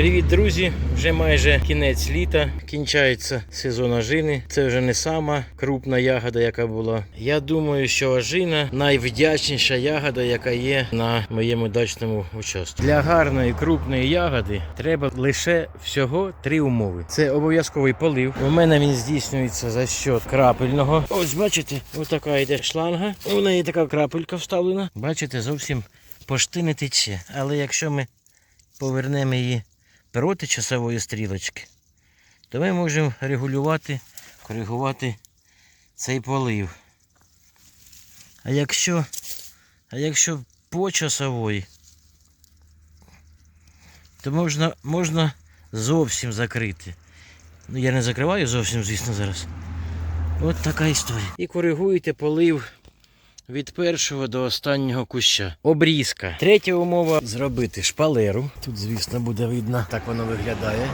Привіт, друзі! Вже майже кінець літа, кінчається сезон ожини. Це вже не сама крупна ягода, яка була. Я думаю, що ожина найвдячніша ягода, яка є на моєму дачному участку. Для гарної крупної ягоди треба лише всього три умови. Це обов'язковий полив. У мене він здійснюється за счет крапельного. Ось бачите, ось така йде шланга. У неї така крапелька вставлена. Бачите, зовсім пошти не тече. Але якщо ми повернемо її проти часової стрілочки, то ми можемо регулювати, коригувати цей полив. А якщо, а якщо по часової, то можна, можна зовсім закрити. Ну, я не закриваю зовсім, звісно, зараз. От така історія. І коригуєте полив від першого до останнього куща. Обрізка. Третя умова зробити шпалеру. Тут, звісно, буде видно, так воно виглядає.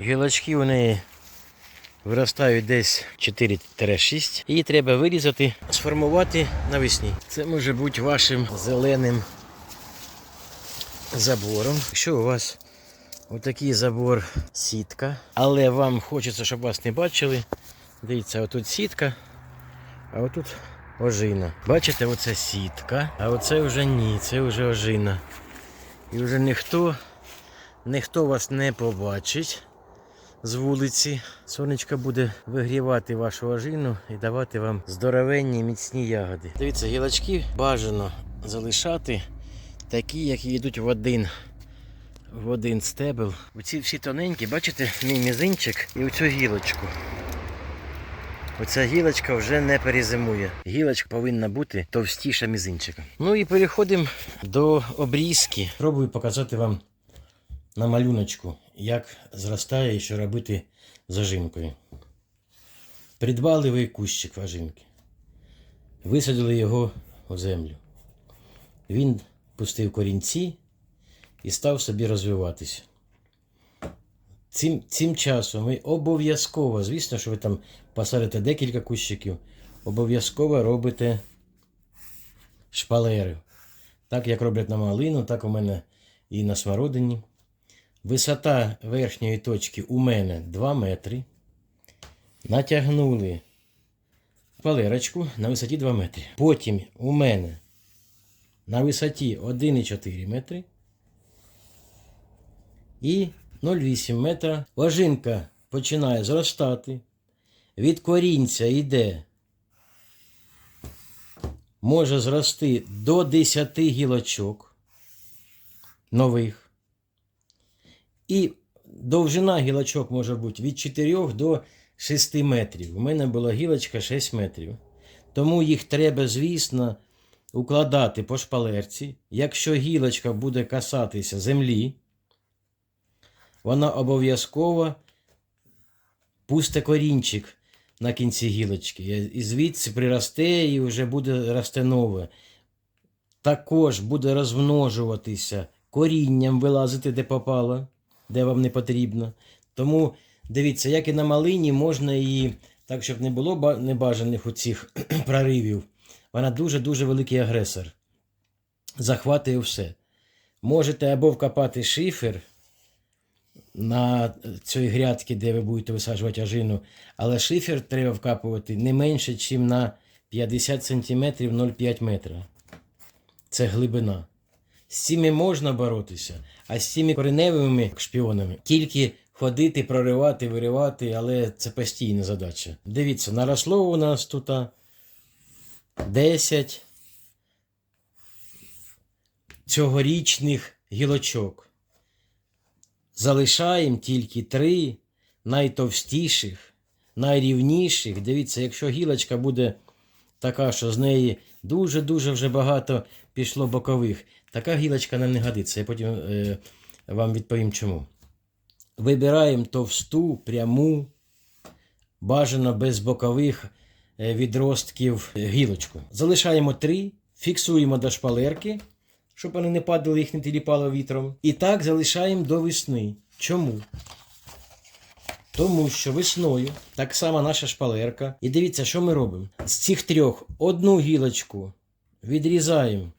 Гілочки у неї виростають десь 4-6. Її треба вирізати, сформувати навесні. Це може бути вашим зеленим забором. Якщо у вас отакий забор сітка, але вам хочеться, щоб вас не бачили. Дивіться, отут сітка, а отут ожина. Бачите, оце сітка, а оце вже ні, це вже ожина. І вже ніхто, ніхто вас не побачить з вулиці. Сонечко буде вигрівати вашу ожину і давати вам здоровенні міцні ягоди. Дивіться, гілочки бажано залишати такі, які йдуть в один. В один стебел. Оці всі тоненькі, бачите, мій мізинчик і оцю гілочку. Оця гілочка вже не перезимує. Гілочка повинна бути товстіша мізинчика. Ну і переходимо до обрізки. Пробую показати вам на малюночку, як зростає і що робити з ожинкою. Придбали кущик ожинки. Висадили його у землю. Він пустив корінці і став собі розвиватися. Цим, цим часом ви обов'язково, звісно, що ви там посадите декілька кущиків, обов'язково робите шпалери. Так як роблять на малину, так у мене і на смородині. Висота верхньої точки у мене 2 метри. Натягнули шпалерочку на висоті 2 метри. Потім у мене на висоті 1,4 метри і 0,8 метра. Ложинка починає зростати. Від корінця йде. Може зрости до 10 гілочок нових. І довжина гілочок може бути від 4 до 6 метрів. У мене була гілочка 6 метрів. Тому їх треба, звісно, укладати по шпалерці. Якщо гілочка буде касатися землі, вона обов'язково пусте корінчик на кінці гілочки. І звідси приросте і вже буде росте нове. Також буде розмножуватися корінням вилазити, де попало, де вам не потрібно. Тому дивіться, як і на малині, можна її, так, щоб не було ба- небажаних оцих проривів. Вона дуже-дуже великий агресор. Захватує все. Можете або вкопати шифер на цій грядці, де ви будете висаджувати ожину, але шифер треба вкапувати не менше, ніж на 50 см 0,5 метра. Це глибина. З цими можна боротися, а з цими кореневими шпіонами тільки ходити, проривати, виривати, але це постійна задача. Дивіться, наросло у нас тут 10 цьогорічних гілочок. Залишаємо тільки три найтовстіших, найрівніших. Дивіться, якщо гілочка буде така, що з неї дуже-дуже вже багато пішло бокових, така гілочка нам не годиться. Я потім е, вам відповім чому. Вибираємо товсту, пряму, бажано без бокових е, відростків е, гілочку. Залишаємо три, фіксуємо до шпалерки, щоб вони не падали, їх не тіліпало вітром. І так залишаємо до весни. Чому? Тому що весною так само наша шпалерка. І дивіться, що ми робимо. З цих трьох одну гілочку відрізаємо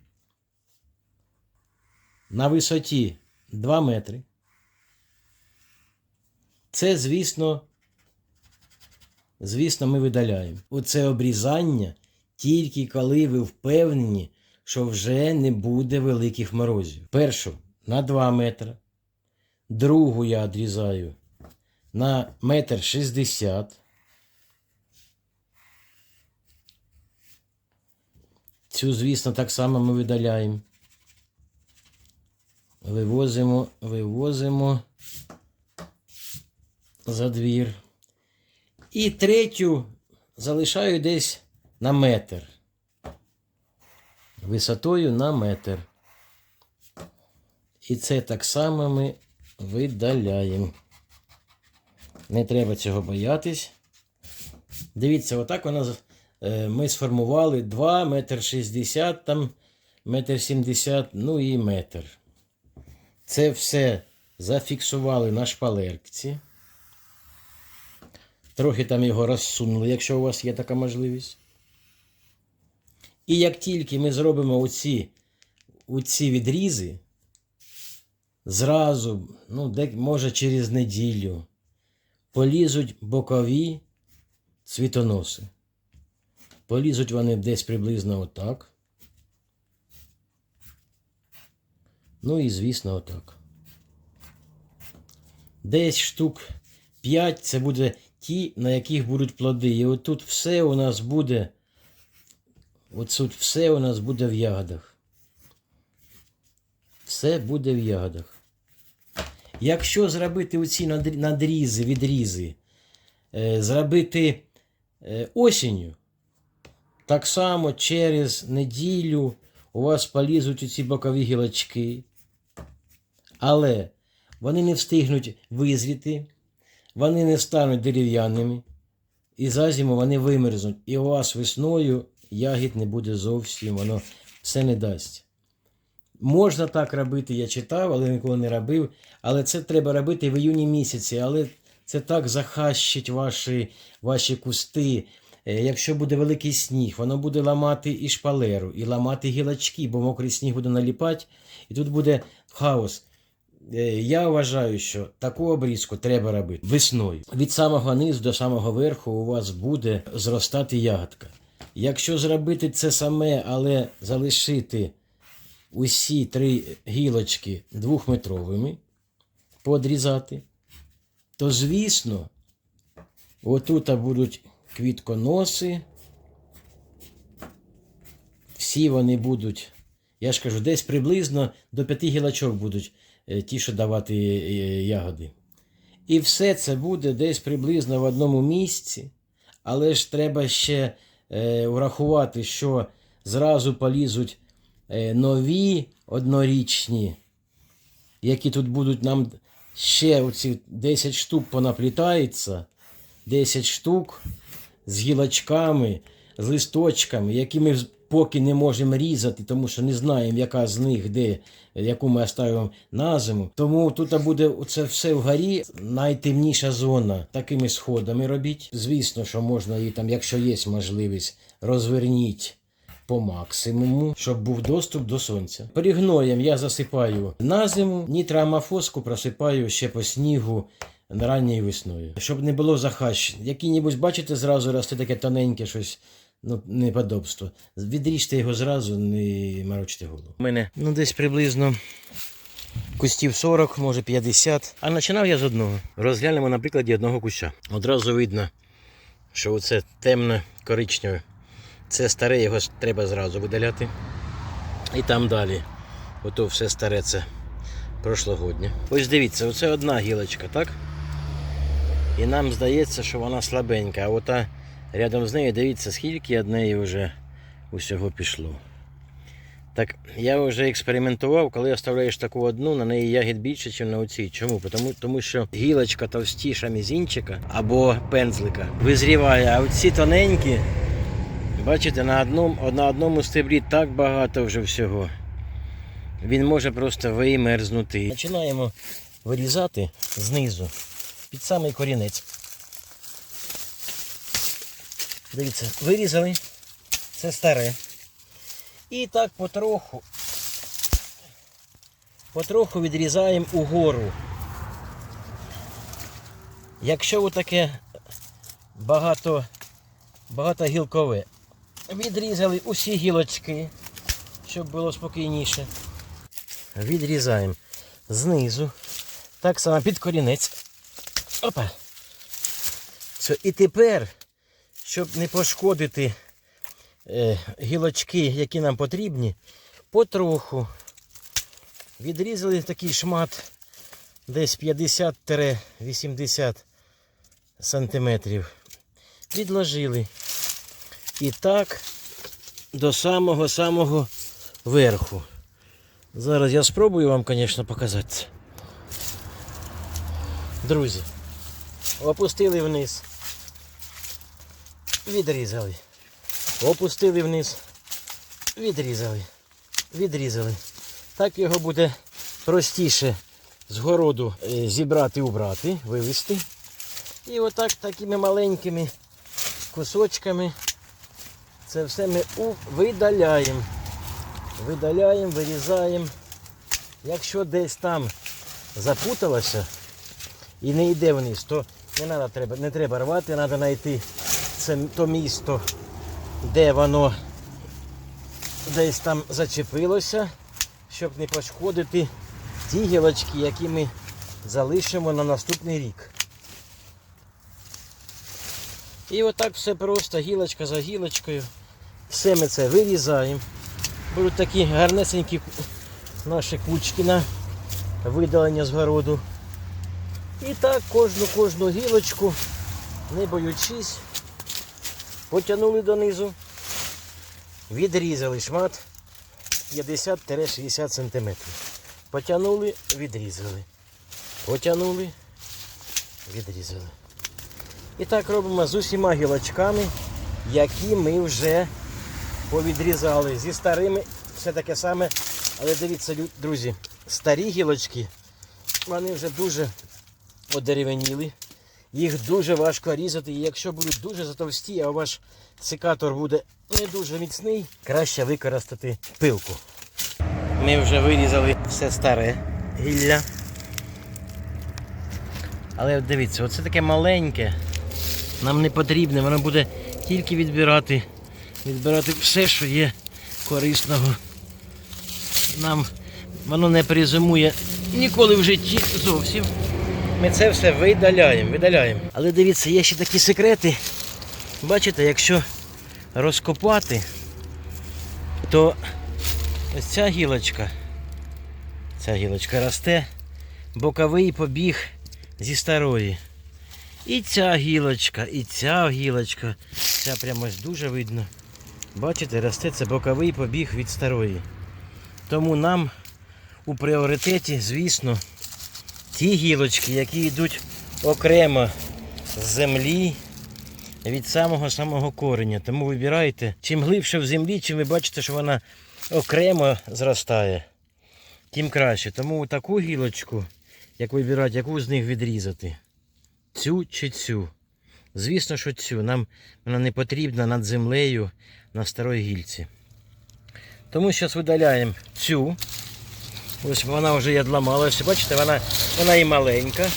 на висоті 2 метри. Це, звісно, звісно, ми видаляємо. Оце обрізання тільки коли ви впевнені, що вже не буде великих морозів. Першу на 2 метри. Другу я відрізаю на метр шістдесят. Цю, звісно, так само ми видаляємо. Вивозимо, вивозимо за двір. І третю залишаю десь на метр. Висотою на метр. І це так само ми видаляємо. Не треба цього боятись. Дивіться, отак вона е, ми сформували 2 метр 60, там метр 70, ну і метр. Це все зафіксували на шпалерці. Трохи там його розсунули, якщо у вас є така можливість. І як тільки ми зробимо оці, оці відрізи, зразу, ну, де, може через неділю, полізуть бокові цвітоноси. Полізуть вони десь приблизно отак. Ну і, звісно, отак. Десь штук 5 це буде ті, на яких будуть плоди. І отут все у нас буде. Отут все у нас буде в ягодах. Все буде в ягодах. Якщо зробити оці надрізи, відрізи, е, зробити е, осінню, так само через неділю у вас полізуть ці бокові гілочки. Але вони не встигнуть визріти, вони не стануть дерев'яними, і за зиму вони вимерзнуть. І у вас весною ягід не буде зовсім, воно все не дасть. Можна так робити, я читав, але ніколи не робив. Але це треба робити в іюні місяці. Але це так захащить ваші, ваші кусти. Е, Якщо буде великий сніг, воно буде ламати і шпалеру, і ламати гілочки, бо мокрий сніг буде наліпати, і тут буде хаос. Е, Я вважаю, що таку обрізку треба робити весною. Від самого низу до самого верху у вас буде зростати ягодка. Якщо зробити це саме, але залишити усі три гілочки двохметровими, подрізати, то звісно, отут будуть квітконоси. Всі вони будуть, я ж кажу, десь приблизно до п'яти гілочок будуть е, ті, що давати е, ягоди. І все це буде десь приблизно в одному місці, але ж треба ще е, врахувати, що зразу полізуть е, нові однорічні, які тут будуть нам ще оці 10 штук понаплітається, 10 штук з гілочками, з листочками, які ми поки не можемо різати, тому що не знаємо, яка з них, де, яку ми оставимо на зиму. Тому тут буде це все вгорі, найтемніша зона. Такими сходами робіть. Звісно, що можна її там, якщо є можливість, розверніть. По максимуму, щоб був доступ до сонця. Перегноєм я засипаю на зиму, нітроамофоску просипаю ще по снігу ранньою весною. Щоб не було захащень. Які-небудь, бачите, зразу росте таке тоненьке щось. Ну, неподобство. Відріжте його зразу, не морочте голову. У мене ну, десь приблизно кустів 40, може 50. А починав я з одного. Розглянемо на прикладі одного куща. Одразу видно, що оце темно коричневе. Це старе, його треба зразу видаляти. І там далі. Ото все старе це прошлогоднє. Ось дивіться, оце одна гілочка, так? І нам здається, що вона слабенька, а ота рядом з нею, дивіться, скільки від неї вже усього пішло. Так, я вже експериментував, коли оставляєш таку одну, на неї ягід більше, ніж на оцій. Чому? Тому, тому що гілочка товстіша мізінчика або пензлика визріває, а оці тоненькі, бачите, на одному, на одному стеблі так багато вже всього. Він може просто вимерзнути. Починаємо вирізати знизу під самий корінець. Дивіться, вирізали. Це старе. І так потроху потроху відрізаємо угору. Якщо таке багато, багатогілкове, відрізали усі гілочки, щоб було спокійніше. Відрізаємо знизу. Так само під корінець. Опа. Все. І тепер, щоб не пошкодити е, гілочки, які нам потрібні, потроху відрізали такий шмат десь 50-80 сантиметрів. Відложили. І так до самого-самого верху. Зараз я спробую вам, звісно, показати. це. Друзі, опустили вниз. Відрізали. Опустили вниз. Відрізали. Відрізали. Так його буде простіше з городу е, зібрати, убрати, вивезти. І отак такими маленькими кусочками це все ми видаляємо. Видаляємо, вирізаємо. Якщо десь там запуталося і не йде вниз, то не, треба, не треба рвати, треба знайти це то місто, де воно десь там зачепилося, щоб не пошкодити ті гілочки, які ми залишимо на наступний рік. І отак все просто, гілочка за гілочкою. Все ми це вирізаємо. Будуть такі гарнесенькі наші кучки на видалення з городу. І так кожну кожну гілочку, не боючись, потягнули донизу, відрізали шмат 50-60 см. Потягнули, відрізали. Потягнули, відрізали. І так робимо з усіма гілочками, які ми вже повідрізали. Зі старими все таке саме. Але дивіться, друзі, старі гілочки, вони вже дуже одеревеніли. Їх дуже важко різати. І якщо будуть дуже затовсті, а ваш секатор буде не дуже міцний, краще використати пилку. Ми вже вирізали все старе гілля. Але дивіться, оце таке маленьке. Нам не потрібне, воно буде тільки відбирати, відбирати все, що є корисного. Нам воно не призимує ніколи в житті зовсім. Ми це все видаляємо, видаляємо. Але дивіться, є ще такі секрети. Бачите, якщо розкопати, то ось ця гілочка, ця гілочка росте, боковий побіг зі старої. І ця гілочка, і ця гілочка. Ця прямо ось дуже видно. Бачите, росте це боковий побіг від старої. Тому нам у пріоритеті, звісно, ті гілочки, які йдуть окремо з землі від самого самого кореня. Тому вибирайте, чим глибше в землі, чим ви бачите, що вона окремо зростає, тим краще. Тому таку гілочку, як вибирати, яку з них відрізати. Цю чи цю. Звісно, що цю. Нам вона не потрібна над землею на старій гільці. Тому зараз видаляємо цю. Ось вона вже відламалася. Бачите, вона, вона і маленька.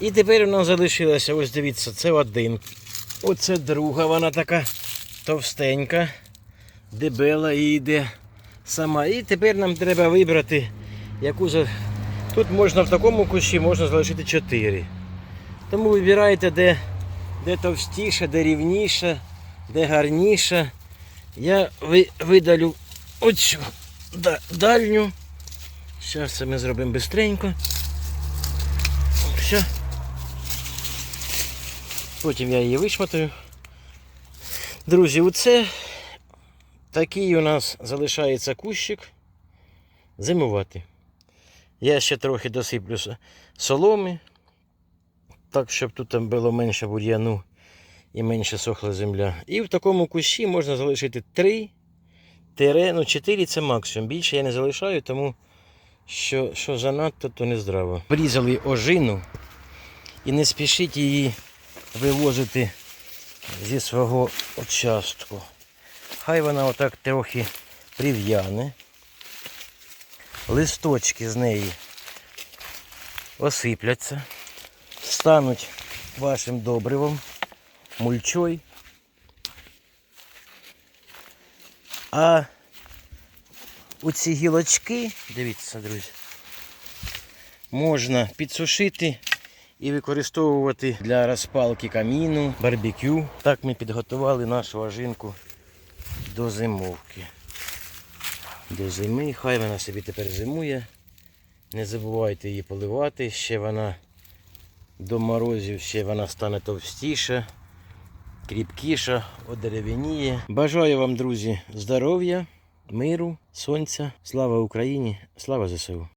І тепер у нас залишилося, ось дивіться, це один. Оце друга, вона така товстенька, дебела і йде сама. І тепер нам треба вибрати, яку за. Тут можна в такому кущі можна залишити 4. Тому вибирайте, де, де товстіше, де рівніше, де гарніше. Я ви, видалю оцю дальню. Зараз це ми зробимо швидко. Все. Потім я її вишматую. Друзі, оце такий у нас залишається кущик зимувати. Я ще трохи досиплю соломи, так, щоб тут було менше бур'яну і менше сохла земля. І в такому кущі можна залишити 3, тире, ну 4 це максимум. Більше я не залишаю, тому що, що занадто, то не здраво. Врізали ожину і не спішіть її вивозити зі свого участку. Хай вона отак трохи прив'яне. листочки з неї осипляться, стануть вашим добривом, мульчой. А у ці гілочки, дивіться, друзі, можна підсушити і використовувати для розпалки каміну, барбекю. Так ми підготували нашу ожинку до зимовки. До зими. Хай вона собі тепер зимує. Не забувайте її поливати. Ще вона до морозів, ще вона стане товстіша, кріпкіша, одеревеніє. Бажаю вам, друзі, здоров'я, миру, сонця. Слава Україні! Слава ЗСУ!